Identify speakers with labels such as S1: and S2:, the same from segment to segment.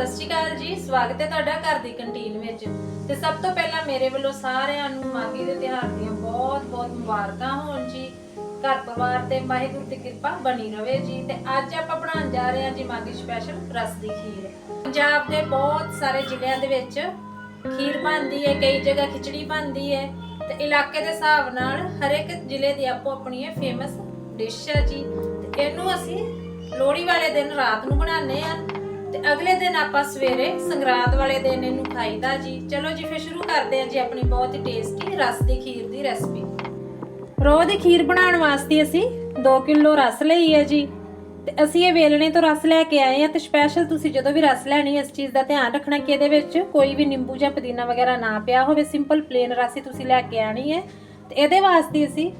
S1: ਸਤਿ ਸ਼੍ਰੀ ਅਕਾਲ ਜੀ, ਸਵਾਗਤ ਹੈ ਤੁਹਾਡਾ ਘਰ ਦੀ ਕੰਟੀਨ ਵਿੱਚ। ਤੇ ਸਭ ਤੋਂ ਪਹਿਲਾਂ ਮੇਰੇ ਵੱਲੋਂ ਸਾਰਿਆਂ ਨੂੰ ਮਾਘੀ ਦੇ ਤਿਉਹਾਰ ਦੀਆਂ ਬਹੁਤ-ਬਹੁਤ ਮੁਬਾਰਕਾਂ ਹੋਣ ਜੀ। ਘਰ ਪਰਿਵਾਰ ਤੇ ਵਾਹਿਗੁਰੂ ਦੀ ਕਿਰਪਾ ਬਣੀ ਰਵੇ ਜੀ। ਤੇ ਅੱਜ ਆਪਾਂ ਬਣਾਉਣ ਜਾ ਰਹੇ ਹਾਂ ਜੀ ਮਾਘੀ ਸਪੈਸ਼ਲ ਰਸ ਦੀ ਖੀਰ। ਪੰਜਾਬ ਦੇ ਬਹੁਤ ਸਾਰੇ ਜ਼ਿਲ੍ਹਿਆਂ ਦੇ ਵਿੱਚ ਖੀਰ ਬਣਦੀ ਹੈ, ਕਈ ਜਗ੍ਹਾ ਖਿਚੜੀ ਬਣਦੀ ਹੈ। ਤੇ ਇਲਾਕੇ ਦੇ ਹਿਸਾਬ ਨਾਲ ਹਰ ਇੱਕ ਜ਼ਿਲ੍ਹੇ ਦੀ ਆਪੋ ਆਪਣੀ ਫੇਮਸ ਡਿਸ਼ ਹੈ ਜੀ। ਤੇ ਇਹਨੂੰ ਅਸੀਂ ਲੋਹੜੀ ਵਾਲੇ ਦਿਨ ਰਾਤ ਨੂੰ ਬਣਾਉਂਦੇ ਆ ਤੇ ਅਗਲੇ ਦਿਨ ਆਪਾਂ ਸਵੇਰੇ ਸੰਗਰਾਂਦ ਵਾਲੇ ਦਿਨ ਇਹਨੂੰ ਖਾਈਦਾ ਜੀ। ਚਲੋ ਜੀ, ਫਿਰ ਸ਼ੁਰੂ ਕਰਦੇ ਹਾਂ ਜੀ ਆਪਣੀ ਬਹੁਤ ਹੀ ਟੇਸਟੀ ਰਸ ਦੀ ਖੀਰ ਦੀ ਰੈਸਪੀ ਰੋਹ ਦੀ ਖੀਰ ਬਣਾਉਣ ਵਾਸਤੇ ਅਸੀਂ 2 ਕਿਲੋ ਰਸ ਲਈ ਹੈ ਜੀ। ਤੇ ਅਸੀਂ ਇਹ ਵੇਲਣੇ ਤੋਂ ਰਸ ਲੈ ਕੇ ਆਏ ਆ ਤੇ ਸਪੈਸ਼ਲ ਤੁਸੀਂ ਜਦੋਂ ਵੀ ਰਸ ਲੈਣੀ ਇਸ ਚੀਜ਼ ਦਾ ਧਿਆਨ ਰੱਖਣਾ ਕਿ ਇਹਦੇ ਵਿੱਚ ਕੋਈ ਵੀ ਨਿੰਬੂ ਜਾਂ ਪੁਦੀਨਾ ਵਗੈਰਾ ਨਾ ਪਿਆ ਹੋਵੇ। ਸਿੰਪਲ ਪਲੇਨ ਰਸ ਹੀ ਤੁਸੀਂ ਲੈ ਕੇ ਆਣੀ ਹੈ। ਤੇ ਇਹਦੇ ਵਾਸਤੇ ਅਸੀਂ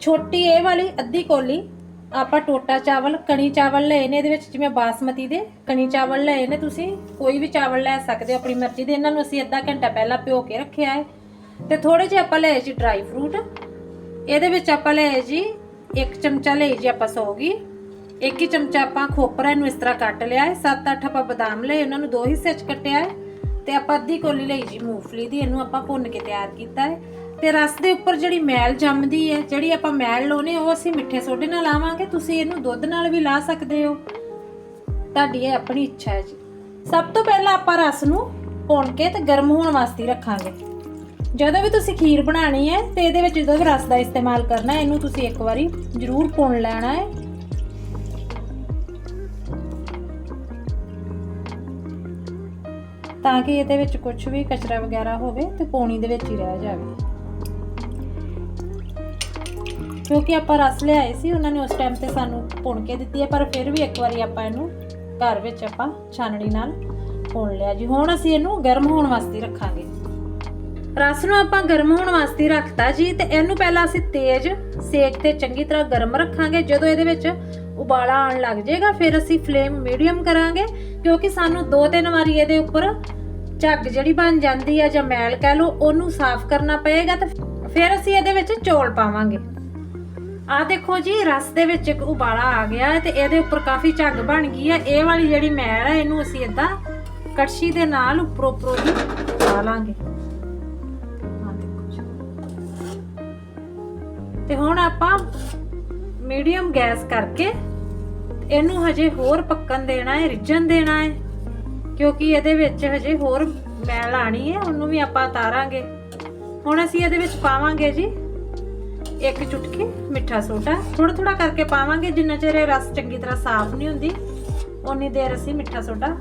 S1: ਛੋਟੀ ਇਹ ਵਾਲੀ ਅੱਧੀ ਕੋਲੀ ਆਪਾਂ ਟੋਟਾ ਚਾਵਲ, ਕਣੀ ਚਾਵਲ ਲਏ ਨੇ ਇਹਦੇ ਵਿੱਚ, ਜਿਵੇਂ ਬਾਸਮਤੀ ਦੇ ਕਣੀ ਚਾਵਲ ਲਏ ਨੇ ਤੁਸੀਂ, ਕੋਈ ਵੀ ਚਾਵਲ ਲੈ ਸਕਦੇ ਹੋ, ਆਪਣੀ ਮਰਜ਼ੀ ਦੇ। ਇਹਨਾਂ ਨੂੰ ਅਸੀਂ ਅੱਧਾ ਘੰਟਾ ਪਹਿਲਾਂ ਭਿਓ ਕੇ ਰੱਖਿਆ ਹੈ। ਤੇ ਥੋੜੇ ਜਿਹੇ ਆਪਾਂ ਲਏ ਜੀ ਡਰਾਈ ਫਰੂਟ ਇਹਦੇ ਵਿੱਚ ਆਪਾਂ ਲਏ ਜੀ ਇੱਕ ਚਮਚਾ ਲਈ ਜੀ ਆਪਾਂ ਸੌਗੀ। ਇੱਕ ਹੀ ਚਮਚਾ ਆਪਾਂ ਖੋਪਰਾ ਨੂੰ ਇਸ ਤਰ੍ਹਾਂ ਕੱਟ ਲਿਆ ਹੈ। 7-8 ਆਪਾਂ ਬਦਾਮ ਲਏ ਉਹਨਾਂ ਨੂੰ ਦੋ ਹਿੱਸੇ 'ਚ ਕੱਟਿਆ ਹੈ। ਤੇ ਆਪਾਂ ਅੱਧੀ ਕੋਲੀ ਲਈ ਜੀ ਮੂੰਗਫਲੀ ਦੀ, ਇਹਨੂੰ ਆਪਾਂ ਭੁੰਨ ਕੇ ਤਿਆਰ ਕੀਤਾ ਹੈ। ਤੇ ਰਸ ਦੇ ਉੱਪਰ ਜਿਹੜੀ ਮੈਲ ਜੰਮਦੀ ਹੈ, ਜਿਹੜੀ ਆਪਾਂ ਮੈਲ ਲਾਉਨੇ ਉਹ ਅਸੀਂ ਮਿੱਠੇ ਸੋਡੇ ਨਾਲ ਲਾਵਾਂਗੇ। ਤੁਸੀਂ ਇਹਨੂੰ ਦੁੱਧ ਨਾਲ ਵੀ ਲਾ ਸਕਦੇ ਹੋ। ਤੁਹਾਡੀ ਇਹ ਆਪਣੀ ਇੱਛਾ ਹੈ ਜੀ। ਸਭ ਤੋਂ ਪਹਿਲਾਂ ਆਪਾਂ ਰਸ ਨੂੰ ਭੁੰਨ ਕੇ ਤੇ ਗਰਮ ਹੋਣ ਵਾਸਤੇ ਰੱਖਾਂਗੇ। ਜਦੋਂ ਵੀ ਤੁਸੀਂ ਖੀਰ ਬਣਾਣੀ ਹੈ, ਤੇ ਇਹਦੇ ਵਿੱਚ ਜਦੋਂ ਵੀ ਰਸ ਦਾ ਇਸਤੇਮਾਲ ਕਰਨਾ ਹੈ, ਇਹਨੂੰ ਤੁਸੀਂ ਇੱਕ ਵਾਰੀ ਜ਼ਰੂਰ ਭੁੰਨ ਲੈਣਾ ਹੈ। ਤਾਂ ਕਿ ਇਹਦੇ ਵਿੱਚ ਕੁਝ ਵੀ ਕਚਰਾ ਵਗੈਰਾ ਹੋਵੇ ਤੇ ਪਾਣੀ ਦੇ ਵਿੱਚ ਹੀ ਰਹਿ ਜਾਵੇ। ਕਿਉਂਕਿ ਆਪਾਂ ਰਸ ਲਿਆਏ ਸੀ, ਉਹਨਾਂ ਨੇ ਉਸ ਟਾਈਮ ਤੇ ਸਾਨੂੰ ਭੁੰਨ ਕੇ ਦਿੱਤੀ ਹੈ, ਪਰ ਫਿਰ ਵੀ ਇੱਕ ਵਾਰੀ ਆਪਾਂ ਇਹਨੂੰ ਘਰ ਵਿੱਚ ਆਪਾਂ ਛਾਨਣੀ ਨਾਲ ਭੁੰਨ ਲਿਆ ਜੀ। ਹੁਣ ਅਸੀਂ ਇਹਨੂੰ ਗਰਮ ਹੋਣ ਵਾਸਤੇ ਰੱਖਾਂਗੇ। ਰਸ ਨੂੰ ਆਪਾਂ ਗਰਮ ਹੋਣ ਵਾਸਤੇ ਰੱਖਤਾ ਜੀ ਤੇ ਇਹਨੂੰ ਪਹਿਲਾਂ ਅਸੀਂ ਤੇਜ਼ ਸੇਕ ਤੇ ਚੰਗੀ ਤਰ੍ਹਾਂ ਗਰਮ ਰੱਖਾਂਗੇ। ਜਦੋਂ ਇਹਦੇ ਵਿੱਚ ਉਬਾਲਾ ਆਉਣ ਲੱਗ ਜਾਏਗਾ, ਫਿਰ ਅਸੀਂ ਫਲੇਮ ਮੀਡੀਅਮ ਕਰਾਂਗੇ, ਕਿਉਂਕਿ ਸਾਨੂੰ ਦੋ ਤਿੰਨ ਵਾਰੀ ਇਹਦੇ ਉੱਪਰ ਝੱਗ ਜਿਹੜੀ ਬਣ ਜਾਂਦੀ ਆ ਜਾਂ ਮੈਲ ਕਹਿ ਲਓ, ਉਹਨੂੰ ਸਾਫ਼ ਕਰਨਾ ਪਏਗਾ ਤੇ ਫਿਰ ਅਸੀਂ ਇਹਦੇ ਵਿੱਚ ਚੌਲ ਪਾਵਾਂਗੇ। ਆ ਦੇਖੋ ਜੀ, ਰਸ ਦੇ ਵਿੱਚ ਇੱਕ ਉਬਾਲਾ ਆ ਗਿਆ ਹੈ ਤੇ ਇਹਦੇ ਉੱਪਰ ਕਾਫੀ ਝੱਗ ਬਣ ਗਈ ਹੈ ਇਹ ਵਾਲੀ ਜਿਹੜੀ ਮੈਲ ਹੈ ਇਹਨੂੰ ਅਸੀਂ ਇਦਾਂ ਕੜਛੀ ਦੇ ਨਾਲ ਉੱਪਰੋਂ ਉੱਪਰੋਂ ਦੀ ਪਾ ਲਾਂਗੇ। ਤੇ ਹੁਣ ਆਪਾਂ ਮੀਡੀਅਮ ਗੈਸ ਕਰਕੇ ਇਹਨੂੰ ਹਜੇ ਹੋਰ ਪੱਕਣ ਦੇਣਾ ਹੈ, ਰਿੱਝਣ ਦੇਣਾ ਹੈ, ਕਿਉਂਕਿ ਇਹਦੇ ਵਿੱਚ ਹਜੇ ਹੋਰ ਮੈਲ ਆਣੀ ਹੈ, ਉਹਨੂੰ ਵੀ ਆਪਾਂ ਉਤਾਰਾਂਗੇ ਹੁਣ ਅਸੀਂ ਇਹਦੇ ਵਿੱਚ ਪਾਵਾਂਗੇ ਜੀ ਇੱਕ ਚੁਟਕੀ, ਮਿੱਠਾ ਸੋਡਾ। ਥੋੜਾ ਥੋੜਾ ਕਰਕੇ ਪਾਵਾਂਗੇ, ਜਿੰਨਾ ਚਿਰ ਇਹ ਰਸ ਚੰਗੀ ਤਰ੍ਹਾਂ ਸਾਫ਼ ਨਹੀਂ ਹੁੰਦੀ ਉਨੀ ਦੇਰ ਅਸੀਂ ਮਿੱਠਾ ਸੋਡਾ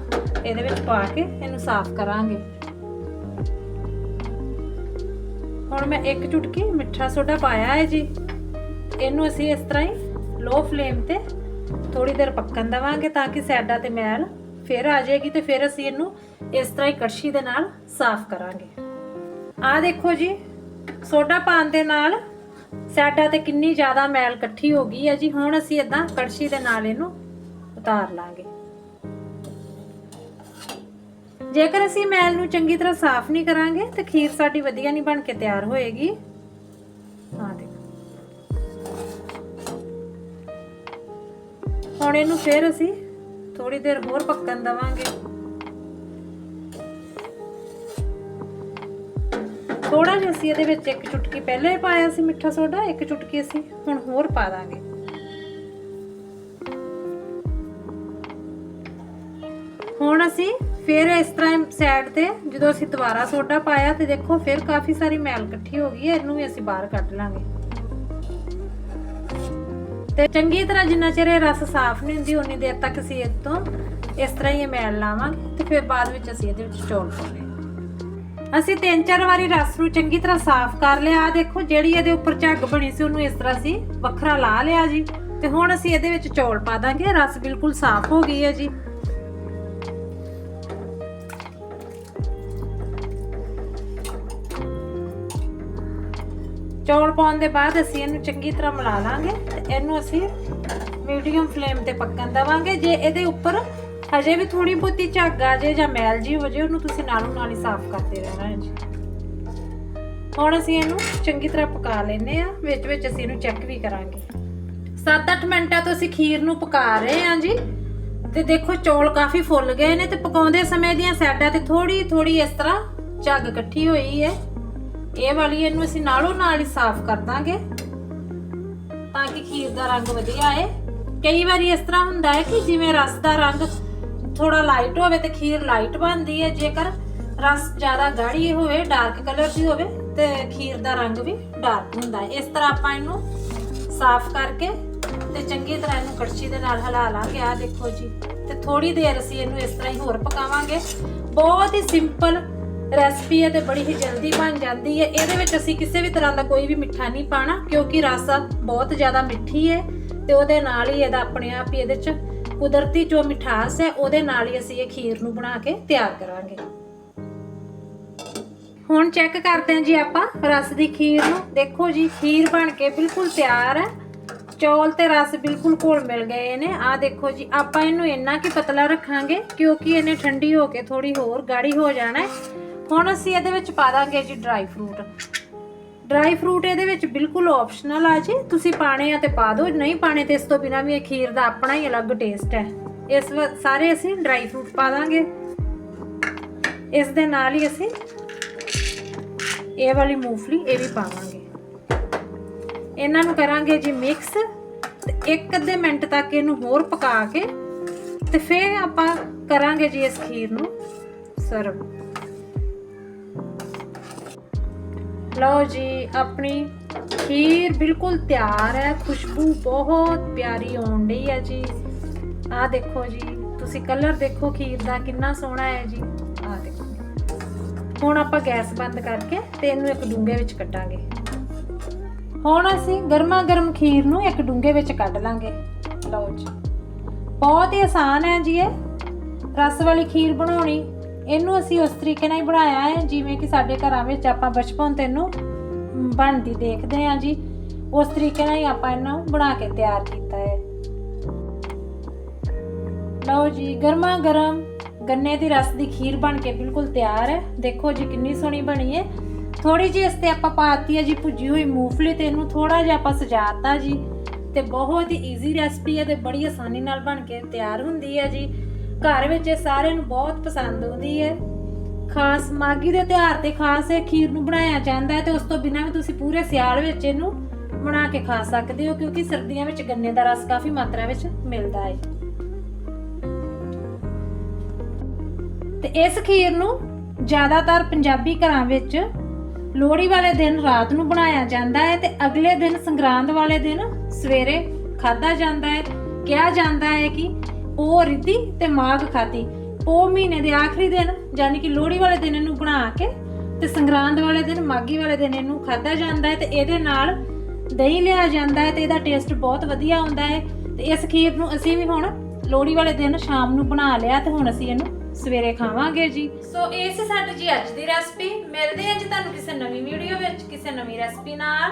S1: ਇਹਦੇ ਵਿੱਚ ਪਾ ਕੇ ਇਹਨੂੰ ਸਾਫ਼ ਕਰਾਂਗੇ। ਹੁਣ ਮੈਂ ਇੱਕ ਚੁਟਕੀ ਮਿੱਠਾ ਸੋਡਾ ਪਾਇਆ ਹੈ ਜੀ। ਇਹਨੂੰ ਅਸੀਂ ਇਸ ਤਰ੍ਹਾਂ ਹੀ ਲੋ ਫਲੇਮ ਤੇ ਥੋੜੀ ਦੇਰ ਪੱਕਣ ਦਵਾਂਗੇ ਤਾਂ ਕਿ ਸਾਡਾ ਤੇ ਮੈਲ ਫਿਰ ਆ ਜਾਏਗੀ ਤੇ ਫਿਰ ਅਸੀਂ ਇਹਨੂੰ ਇਸ ਤਰ੍ਹਾਂ ਹੀ ਕੜਛੀ ਦੇ ਨਾਲ ਸਾਫ਼ ਕਰਾਂਗੇ। ਆਹ ਦੇਖੋ ਜੀ, ਸੋਡਾ ਪਾਉਣ ਦੇ ਨਾਲ ਸਾਡਾ ਤੇ ਕਿੰਨੀ ਜ਼ਿਆਦਾ ਮੈਲ ਇਕੱਠੀ ਹੋ ਗਈ ਹੈ ਜੀ, ਹੁਣ ਅਸੀਂ ਇਦਾਂ ਕੜਛੀ ਦੇ ਨਾਲ ਇਹਨੂੰ ਉਤਾਰ ਲਾਂਗੇ। ਜੇਕਰ ਅਸੀਂ ਮੈਲ ਨੂੰ ਚੰਗੀ ਤਰ੍ਹਾਂ ਸਾਫ਼ ਨਹੀਂ ਕਰਾਂਗੇ, ਤਾਂ ਖੀਰ ਸਾਡੀ ਵਧੀਆ ਨਹੀਂ ਬਣ ਕੇ ਤਿਆਰ ਹੋਏਗੀ। ਆ ਦੇਖੋ। ਹੁਣ ਇਹਨੂੰ ਫਿਰ ਅਸੀਂ ਥੋੜੀ ਦੇਰ ਹੋਰ ਪੱਕਣ ਦਵਾਂਗੇ। ਥੋੜਾ ਜਿਹਾ ਅਸੀਂ ਇਹਦੇ ਵਿੱਚ ਇੱਕ ਚੁਟਕੀ ਪਹਿਲਾਂ ਹੀ ਪਾਇਆ ਸੀ ਮਿੱਠਾ ਸੋਡਾ, ਇੱਕ ਚੁਟਕੀ ਅਸੀਂ ਹੁਣ ਹੋਰ ਪਾ ਦਾਂਗੇ। ਹੁਣ ਅਸੀਂ ਫਿਰ ਇਸ ਤਰ੍ਹਾਂ ਸਾਈਡ ਤੇ ਜਦੋਂ ਅਸੀਂ ਦੁਬਾਰਾ ਸੋਡਾ ਪਾਇਆ ਤੇ ਦੇਖੋ ਫਿਰ ਕਾਫੀ ਸਾਰੀ ਮੈਲ ਇਕੱਠੀ ਹੋ ਗਈ ਹੈ, ਇਹਨੂੰ ਵੀ ਅਸੀਂ ਬਾਹਰ ਕੱਢ ਲਾਂਗੇ। ਤੇ ਚੰਗੀ ਤਰ੍ਹਾਂ ਜਿੰਨਾ ਚਿਰ ਇਹ ਰਸ ਸਾਫ਼ ਨਹੀਂ ਹੁੰਦੀ, ਉਨੀ ਦੇਰ ਤੱਕ ਅਸੀਂ ਇਹ ਤੋਂ ਇਸ ਤਰ੍ਹਾਂ ਹੀ ਇਹ ਮੈਲ ਲਾਵਾਂਗੇ ਤੇ ਫਿਰ ਬਾਅਦ ਵਿੱਚ ਅਸੀਂ ਇਹਦੇ ਵਿੱਚ ਚੌਲ ਪਾਉਣੇ ਅਸੀਂ ਤਿੰਨ ਚਾਰ ਵਾਰੀ ਰਸ ਨੂੰ ਚੰਗੀ ਤਰ੍ਹਾਂ ਸਾਫ਼ ਕਰ ਲਿਆ। ਆ ਦੇਖੋ ਜਿਹੜੀ ਇਹਦੇ ਉੱਪਰ ਝੱਗ ਬਣੀ ਸੀ, ਉਹਨੂੰ ਇਸ ਤਰ੍ਹਾਂ ਅਸੀਂ ਵੱਖਰਾ ਲਾ ਲਿਆ ਜੀ। ਤੇ ਹੁਣ ਅਸੀਂ ਇਹਦੇ ਵਿੱਚ ਚੌਲ ਪਾ ਦਾਂਗੇ। ਰਸ ਬਿਲਕੁਲ ਸਾਫ਼ ਹੋ ਗਈ ਹੈ ਜੀ। ਚੌਲ ਪਾਉਣ ਦੇ ਬਾਅਦ ਅਸੀਂ ਇਹਨੂੰ ਚੰਗੀ ਤਰ੍ਹਾਂ ਮਿਲਾ ਲਾਂਗੇ ਤੇ ਇਹਨੂੰ ਅਸੀਂ ਮੀਡੀਅਮ ਫਲੇਮ ਤੇ ਪੱਕਣ ਦੇਵਾਂਗੇ। ਜੇ ਇਹਦੇ ਉੱਪਰ ਹਜੇ ਵੀ ਥੋੜੀ ਬਹੁਤੀ ਝੱਗ ਆ ਜੇ ਜਾਂ ਮੈਲ ਜੀ ਹੋ ਜੇ, ਉਹਨੂੰ ਤੁਸੀਂ ਨਾਲੋਂ ਨਾਲ ਹੀ ਸਾਫ਼ ਕਰਦੇ ਰਹਿਣਾ ਹੈ ਜੀ। ਹੁਣ ਅਸੀਂ ਇਹਨੂੰ ਚੰਗੀ ਤਰ੍ਹਾਂ ਪਕਾ ਲੈਨੇ ਆ ਵਿੱਚ ਵਿੱਚ ਅਸੀਂ ਇਹਨੂੰ ਚੈੱਕ ਵੀ ਕਰਾਂਗੇ। 7-8 ਮਿੰਟਾਂ ਤੋਂ ਅਸੀਂ ਖੀਰ ਨੂੰ ਪਕਾ ਰਹੇ ਹਾਂ ਜੀ। ਤੇ ਦੇਖੋ ਚੌਲ ਕਾਫੀ ਫੁੱਲ ਗਏ ਨੇ ਤੇ ਪਕਾਉਂਦੇ ਸਮੇਂ ਦੀਆਂ ਸਾਈਡਾਂ ਤੇ ਥੋੜੀ ਥੋੜੀ ਇਸ ਤਰ੍ਹਾਂ ਝੱਗ ਇਕੱਠੀ ਹੋਈ ਹੈ। ਇਹ ਵਾਲੀ ਇਹਨੂੰ ਅਸੀਂ ਨਾਲੋਂ ਨਾਲ ਹੀ ਸਾਫ਼ ਕਰ ਦਾਂਗੇ, ਤਾਂ ਕਿ ਖੀਰ ਦਾ ਰੰਗ ਵਧੀਆ ਆਏ। ਕਈ ਵਾਰੀ ਇਸ ਤਰ੍ਹਾਂ ਹੁੰਦਾ ਹੈ ਕਿ ਜਿਵੇਂ ਰਸ ਦਾ ਰੰਗ ਥੋੜਾ ਲਾਈਟ ਹੋਵੇ ਤੇ ਖੀਰ ਲਾਈਟ ਬਣਦੀ ਹੈ, ਜੇਕਰ ਰਸ ਜ਼ਿਆਦਾ ਗਾੜੀ ਹੋਵੇ ਡਾਰਕ ਕਲਰ ਦੀ ਹੋਵੇ, ਤੇ ਖੀਰ ਦਾ ਰੰਗ ਵੀ ਡਾਰਕ ਹੁੰਦਾ ਹੈ। ਇਸ ਤਰ੍ਹਾਂ ਆਪਾਂ ਇਹਨੂੰ ਸਾਫ਼ ਕਰਕੇ ਤੇ ਚੰਗੀ ਤਰ੍ਹਾਂ ਇਹਨੂੰ ਕੜਛੀ ਦੇ ਨਾਲ ਹਿਲਾ ਲਾਂਗੇ। ਆ ਦੇਖੋ ਜੀ, ਤੇ ਥੋੜੀ ਦੇਰ ਅਸੀਂ ਇਹਨੂੰ ਇਸ ਤਰ੍ਹਾਂ ਹੀ ਹੋਰ ਪਕਾਵਾਂਗੇ। ਬਹੁਤ ਹੀ ਸਿੰਪਲ ਰੈਸਪੀ ਹੈ ਤੇ ਬੜੀ ਹੀ ਜਲਦੀ ਬਣ ਜਾਂਦੀ ਹੈ। ਇਹਦੇ ਵਿੱਚ ਅਸੀਂ ਕਿਸੇ ਵੀ ਤਰ੍ਹਾਂ ਦਾ ਕੋਈ ਵੀ ਮਿੱਠਾ ਨਹੀਂ ਪਾਣਾ ਕਿਉਂਕਿ ਰਸ ਬਹੁਤ ਜ਼ਿਆਦਾ ਮਿੱਠੀ ਹੈ ਤੇ ਉਹਦੇ ਨਾਲ ਹੀ ਇਹਦਾ ਆਪਣੇ ਆਪ ਹੀ ਇਹਦੇ ਵਿੱਚ ਕੁਦਰਤੀ ਜੋ ਮਿਠਾਸ ਹੈ, ਉਹਦੇ ਨਾਲ ਹੀ ਅਸੀਂ ਇਹ ਖੀਰ ਨੂੰ ਬਣਾ ਕੇ ਤਿਆਰ ਕਰਾਂਗੇ। ਹੁਣ ਚੈੱਕ ਕਰਦੇ ਹਾਂ ਜੀ ਆਪਾਂ ਰਸ ਦੀ ਖੀਰ ਨੂੰ। ਦੇਖੋ ਜੀ, ਖੀਰ ਬਣ ਕੇ ਬਿਲਕੁਲ ਤਿਆਰ ਹੈ। ਚੌਲ ਤੇ ਰਸ ਬਿਲਕੁਲ ਘੋਲ ਮਿਲ ਗਏ ਨੇ। ਆ ਦੇਖੋ ਜੀ, ਆਪਾਂ ਇਹਨੂੰ ਇੰਨਾ ਕਿ ਪਤਲਾ ਰੱਖਾਂਗੇ, ਕਿਉਂਕਿ ਇਹਨੇ ਠੰਡੀ ਹੋ ਕੇ ਥੋੜੀ ਹੋਰ ਗਾੜੀ ਹੋ ਜਾਣਾ ਹੈ। ਹੁਣ ਅਸੀਂ ਇਹਦੇ ਵਿੱਚ ਪਾ ਦਾਂਗੇ ਜੀ ਡਰਾਈ ਫਰੂਟ ਡਰਾਈ ਫਰੂਟ ਇਹਦੇ ਵਿੱਚ ਬਿਲਕੁਲ ਆਪਸ਼ਨਲ ਆ ਜੀ। ਤੁਸੀਂ ਪਾਣੇ ਆ ਤੇ ਪਾ ਦਿਓ, ਨਹੀਂ ਪਾਣੇ ਤੇ ਇਸ ਤੋਂ ਬਿਨਾ ਵੀ ਇਹ ਖੀਰ ਦਾ ਆਪਣਾ ਹੀ ਅਲੱਗ ਟੇਸਟ ਹੈ। ਇਸ ਵ- ਸਾਰੇ ਅਸੀਂ ਡਰਾਈ ਫਰੂਟ ਪਾ ਦਾਂਗੇ। ਇਸ ਦੇ ਨਾਲ ਹੀ ਅਸੀਂ ਇਹ ਵਾਲੀ ਮੂੰਗਫਲੀ ਇਹ ਵੀ ਪਾਵਾਂਗੇ। ਇਹਨਾਂ ਨੂੰ ਕਰਾਂਗੇ ਜੀ ਮਿਕਸ ਤੇ ਇੱਕ ਅੱਧੇ ਮਿੰਟ ਤੱਕ ਇਹਨੂੰ ਹੋਰ ਪਕਾ ਕੇ ਤੇ ਫਿਰ ਆਪਾਂ ਕਰਾਂਗੇ ਜੀ ਇਸ ਖੀਰ ਨੂੰ ਸਰਵ ਲਓ ਜੀ, ਆਪਣੀ ਖੀਰ ਬਿਲਕੁਲ ਤਿਆਰ ਹੈ, ਖੁਸ਼ਬੂ ਬਹੁਤ ਪਿਆਰੀ ਆਉਣ ਡਈ ਹੈ ਜੀ। ਆਹ ਦੇਖੋ ਜੀ, ਤੁਸੀਂ ਕਲਰ ਦੇਖੋ ਖੀਰ ਦਾ ਕਿੰਨਾ ਸੋਹਣਾ ਹੈ ਜੀ। ਆਹ ਦੇਖੋ। ਹੁਣ ਆਪਾਂ ਗੈਸ ਬੰਦ ਕਰਕੇ ਤੇ ਇਹਨੂੰ ਇੱਕ ਡੂੰਘੇ ਵਿੱਚ ਕੱਢਾਂਗੇ। ਹੁਣ ਅਸੀਂ ਗਰਮਾ ਗਰਮ ਖੀਰ ਨੂੰ ਇੱਕ ਡੂੰਘੇ ਵਿੱਚ ਕੱਢ ਲਾਂਗੇ। ਲਓ ਜੀ। ਬਹੁਤ ਹੀ ਆਸਾਨ ਹੈ ਜੀ ਇਹ। ਰਸ ਵਾਲੀ ਖੀਰ ਬਣਾਉਣੀ। ਇਹਨੂੰ ਅਸੀਂ ਉਸ ਤਰੀਕੇ ਨਾਲ ਹੀ ਬਣਾਇਆ ਹੈ, ਜਿਵੇਂ ਕਿ ਸਾਡੇ ਘਰਾਂ ਵਿੱਚ ਆਪਾਂ ਬਚਪਨ ਤੋਂ ਇਹਨੂੰ ਬਣਦੀ ਦੇਖਦੇ ਹਾਂ ਜੀ। ਉਸ ਤਰੀਕੇ ਨਾਲ ਹੀ ਆਪਾਂ ਇਹਨੂੰ ਬਣਾ ਕੇ ਤਿਆਰ ਕੀਤਾ ਹੈ। ਲਓ ਜੀ ਗਰਮਾ ਗਰਮ ਗੰਨੇ ਦੀ ਰਸ ਦੀ ਖੀਰ ਬਣ ਕੇ ਬਿਲਕੁਲ ਤਿਆਰ ਹੈ। ਦੇਖੋ ਜੀ, ਕਿੰਨੀ ਸੋਹਣੀ ਬਣੀ ਹੈ। ਥੋੜੀ ਜਿਹੀ ਇਸ ਤੇ ਆਪਾਂ ਪਾਤੀ ਹੈ ਜੀ, ਭੁੱਜੀ ਹੋਈ ਮੂੰਗਫਲੀ ਤੇ ਇਹਨੂੰ ਥੋੜਾ ਜਿਹਾ ਆਪਾਂ ਸਜਾਤਾ ਜੀ। ਤੇ ਬਹੁਤ ਹੀ ਈਜ਼ੀ ਰੈਸਪੀ ਹੈ ਤੇ ਬੜੀ ਆਸਾਨੀ ਨਾਲ ਬਣ ਕੇ ਤਿਆਰ ਹੁੰਦੀ ਹੈ ਜੀ। ਘਰ ਵਿੱਚ ਇਹ ਸਾਰਿਆਂ ਨੂੰ ਬਹੁਤ ਪਸੰਦ ਆਉਂਦੀ ਹੈ। ਖਾਸ ਮਾਗੀ ਦੇ ਤਿਉਹਾਰ ਤੇ ਖਾਸ ਇਹ ਖੀਰ ਨੂੰ ਬਣਾਇਆ ਜਾਂਦਾ ਹੈ ਤੇ ਉਸ ਤੋਂ ਬਿਨਾਂ ਵੀ ਤੁਸੀਂ ਪੂਰੇ ਸਿਆਲ ਵਿੱਚ ਇਹਨੂੰ ਬਣਾ ਕੇ ਖਾ ਸਕਦੇ ਹੋ ਕਿਉਂਕਿ ਸਰਦੀਆਂ ਵਿੱਚ ਗੰਨੇ ਦਾ ਰਸ ਕਾਫੀ ਮਾਤਰਾ ਵਿੱਚ ਮਿਲਦਾ ਹੈ। ਤੇ ਇਸ ਖੀਰ ਨੂੰ ਜ਼ਿਆਦਾਤਰ ਪੰਜਾਬੀ ਘਰਾਂ ਵਿੱਚ ਲੋਹੜੀ ਵਾਲੇ ਦਿਨ ਰਾਤ ਨੂੰ ਬਣਾਇਆ ਜਾਂਦਾ ਹੈ ਤੇ ਅਗਲੇ ਦਿਨ ਸੰਗਰਾਂਦ ਵਾਲੇ ਦਿਨ ਸਵੇਰੇ ਖਾਧਾ ਜਾਂਦਾ ਹੈ। ਕਿਹਾ ਜਾਂਦਾ ਹੈ ਕਿ ਉਹ ਰਿੱਧੀ ਤੇ ਮਾਘ ਖਾਤੀ ਉਹ ਮਹੀਨੇ ਦੇ ਆਖਰੀ ਦਿਨ ਯਾਨੀ ਕਿ ਲੋਹੜੀ ਵਾਲੇ ਦਿਨ ਇਹਨੂੰ ਬਣਾ ਕੇ ਤੇ ਸੰਗਰਾਂਦ ਵਾਲੇ ਦਿਨ, ਮਾਘੀ ਵਾਲੇ ਦਿਨ ਇਹਨੂੰ ਖਾਧਾ ਜਾਂਦਾ ਹੈ ਤੇ ਇਹਦੇ ਨਾਲ ਦਹੀਂ ਲਿਆ ਜਾਂਦਾ ਹੈ ਤੇ ਇਹਦਾ ਟੇਸਟ ਬਹੁਤ ਵਧੀਆ ਆਉਂਦਾ ਹੈ। ਤੇ ਇਸ ਖੀਰ ਨੂੰ ਅਸੀਂ ਵੀ ਹੁਣ ਲੋਹੜੀ ਵਾਲੇ ਦਿਨ ਸ਼ਾਮ ਨੂੰ ਬਣਾ ਲਿਆ ਤੇ ਹੁਣ ਅਸੀਂ ਇਹਨੂੰ ਸਵੇਰੇ ਖਾਵਾਂਗੇ ਜੀ। ਸੋ ਇਹ ਸੀ ਸਾਡੀ ਜੀ ਅੱਜ ਦੀ ਰੈਸਪੀ। ਮਿਲਦੇ ਹਾਂ ਜੀ ਤੁਹਾਨੂੰ ਕਿਸੇ ਨਵੀਂ ਵੀਡੀਓ ਵਿੱਚ, ਕਿਸੇ ਨਵੀਂ ਰੈਸਪੀ ਨਾਲ।